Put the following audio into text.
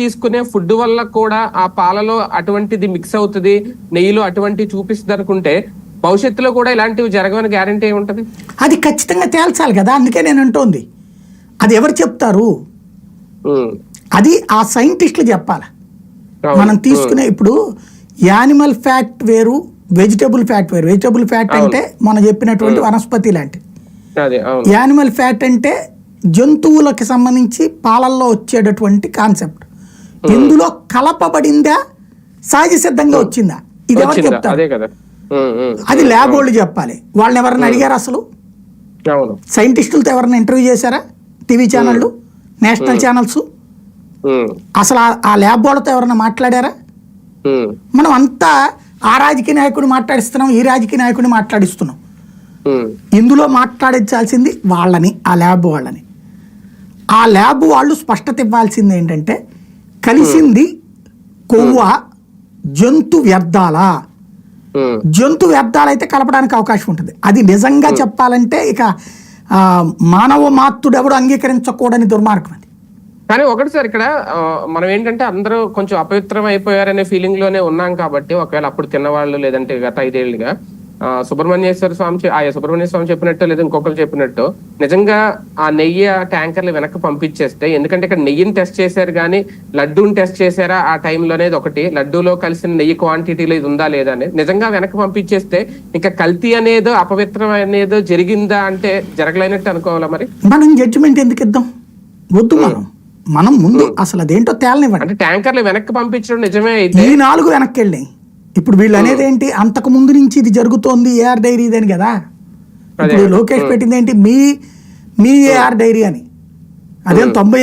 తీసుకునే ఫుడ్ వల్ల కూడా ఆ పాలలో అటువంటిది మిక్స్ అవుతుంది నెయ్యిలో అటువంటి చూపిస్తుంది అనుకుంటే భవిష్యత్తులో కూడా ఇలాంటివి జరగవని గ్యారంటీ ఏముంటది? అది ఖచ్చితంగా తేల్చాలి కదా అందుకే నేను అంటోంది. అది ఎవరు చెప్తారు? అది ఆ సైంటిస్టులు చెప్పాలి. మనం తీసుకునే ఇప్పుడు యానిమల్ ఫ్యాట్ వేరు వెజిటబుల్ ఫ్యాట్ వేరు. వెజిటబుల్ ఫ్యాట్ అంటే మనం చెప్పినటువంటి వనస్పతి అవును. యానిమల్ ఫ్యాట్ అంటే జంతువులకి సంబంధించి పాలల్లో వచ్చేటటువంటి కాన్సెప్ట్. ఇందులో కలపబడిందా? సహజ సిద్ధంగా వచ్చిందా? ఇది ఎవరు? చెప్తారు? అదే ల్యాబ్ వాళ్ళు చెప్పాలి. వాళ్ళని ఎవరైనా అడిగారు అసలు? సైంటిస్టులతో ఎవరైనా ఇంటర్వ్యూ చేశారా? టీవీ ఛానళ్ళు? National channels? అసలు ఆ- ల్యాబ్ వాళ్ళతో ఎవరైనా మాట్లాడారా? మనం అంతా ఆ రాజకీయ నాయకుడిని మాట్లాడిస్తున్నాం ఈ రాజకీయ నాయకుడిని మాట్లాడిస్తున్నాం. ఇందులో మాట్లాడించాల్సింది వాళ్ళని ఆ ల్యాబ్ వాళ్ళని. ఆ ల్యాబ్ వాళ్ళు స్పష్టత ఇవ్వాల్సింది ఏంటంటే కలిసింది కొవ్వ జంతు వ్యర్థాలా. జంతు వ్యర్థాలైతే కలపడానికి అవకాశం ఉంటుంది. అది నిజంగా చెప్పాలంటే ఇక మానవ మాత్రుడు ఎవడు అంగీకరించకూడని దుర్మార్గం అది. కానీ ఒకటి సార్ ఇక్కడ మనం ఏంటంటే అందరూ కొంచెం అపవిత్రం అయిపోయారనే ఫీలింగ్లోనే ఉన్నాం కాబట్టి ఒకవేళ అప్పుడు తిన్నవాళ్ళు లేదంటే గత ఐదేళ్ళుగా ఆ, సుబ్రహ్మణ్యేశ్వర స్వామి ఆ సుబ్రహ్మణ్య స్వామి చెప్పినట్టు లేదా ఇంకొకరు చెప్పినట్టు. నిజంగా ఆ నెయ్యి ఆ ట్యాంకర్లు వెనక్కి పంపించేస్తే ఎందుకంటే ఇక్కడ నెయ్యిని టెస్ట్ చేశారు కానీ లడ్డూని టెస్ట్ చేశారా ఆ టైంలో అనేది ఒకటి. లడ్డూలో కలిసిన నెయ్యి క్వాంటిటీలో ఇది ఉందా లేదా అనేది నిజంగా వెనక్కి పంపించేస్తే ఇంకా కల్తీ అనేదో అపవిత్రం అనేదో జరిగిందా అంటే జరగలేనట్టు అనుకోవాలా మరి? మనం జడ్జిమెంట్ ఎందుకు ఇద్దాం? వద్దు మనం. మనం ముందు అసలు అదేంటో తేలనివ్వండి. అంటే ట్యాంకర్లు వెనక్కి పంపించడం నిజమే అయితే? ఈ నాలుగు వెనక్కి వెళ్ళినాయి ఇప్పుడు వీళ్ళు అనేది ఏంటి? అంతకు ముందు నుంచి ఇది జరుగుతోంది ఏఆర్ డైరీ ఇదని కదా? ఇప్పుడు లోకేష్ పెట్టింది ఏంటి? మీ మీ ఏఆర్ డైరీ అని. అదేం తొంభై